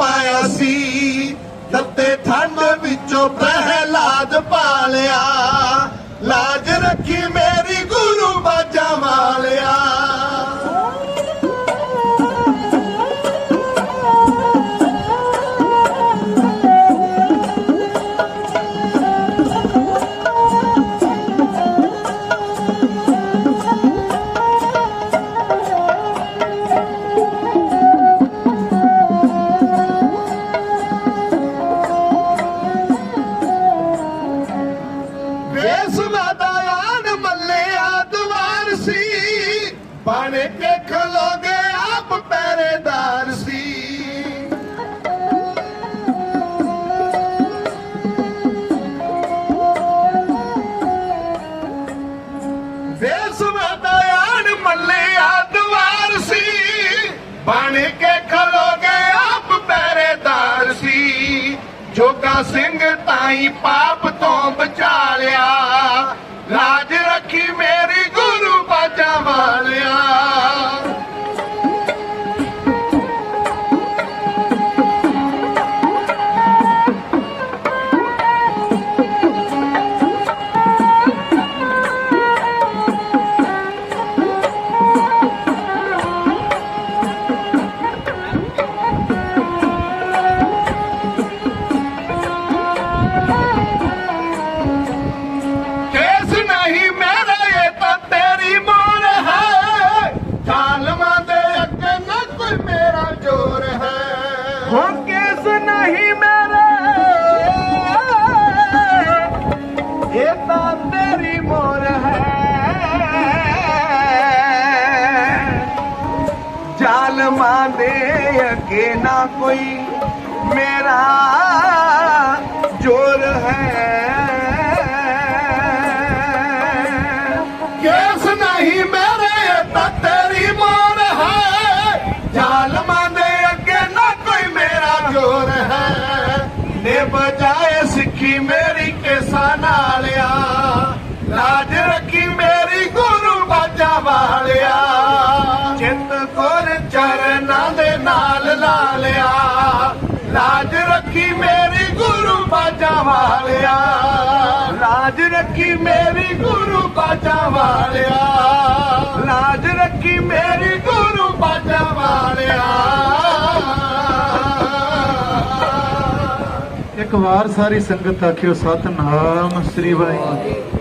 ਪਾਇਆ ਸੀ। ਤੱਤੇ ਠੰਡ ਵਿੱਚੋਂ ਪ੍ਰਹਿਲਾਦ ਪਾਲਿਆ। ਲਾਜ ਰੱਖੀ ਬੇਸਵਾ ਦਾ ਆਨ ਮੱਲਿਆ ਦਵਾਰ ਸੀ। ਬਣ ਕੇ ਖਲੋਗੇ ਆਪ ਪਹਿਰੇਦਾਰ ਸੀ। ਜੋਗਾ ਸਿੰਘ ਤਾਈ ਪਾਪ ਤੋਂ ਬਚਾ ਲਿਆ। ਹੋ ਕੇਸ ਨਹੀਂ ਮੇਰੇ ਇਹ ਤਾਂ ਤੇਰੀ ਮੋਰ ਹੈ ਜ਼ਾਲਮਾਂ ਦੇ ਅੱਗੇ ਨਾ ਕੋਈ ਮੇਰਾ ਜੋਰ ਹੈ ਬਜਾਏ ਮੇਰੀ ਕੇਸਾਂ ਨਾਲਿਆ, ਲਾਜ ਰੱਖੀ ਮੇਰੀ ਗੁਰੂ ਬਾਜਾ ਵਾਲਿਆ। ਚਿੱਤ ਕੋਰ ਚਰਨਾਂ ਦੇ ਨਾਲ ਲਾ ਲਿਆ ਲਾਜ ਰੱਖੀ ਮੇਰੀ ਗੁਰੂ ਬਾਜਾ ਵਾਲਿਆ। ਲਾਜ ਰੱਖੀ ਮੇਰੀ ਗੁਰੂ ਬਾਜਾ ਵਾਲਿਆ, ਲਾਜ ਰੱਖੀ ਮੇਰੀ ਗੁਰੂ ਬਾਜਾ ਵਾਲਿਆ। ਇੱਕ ਵਾਰ ਸਾਰੀ ਸੰਗਤ ਆਖਿਓ ਸਤਨਾਮ ਸ੍ਰੀ ਵਾਹਿਗੁਰੂ।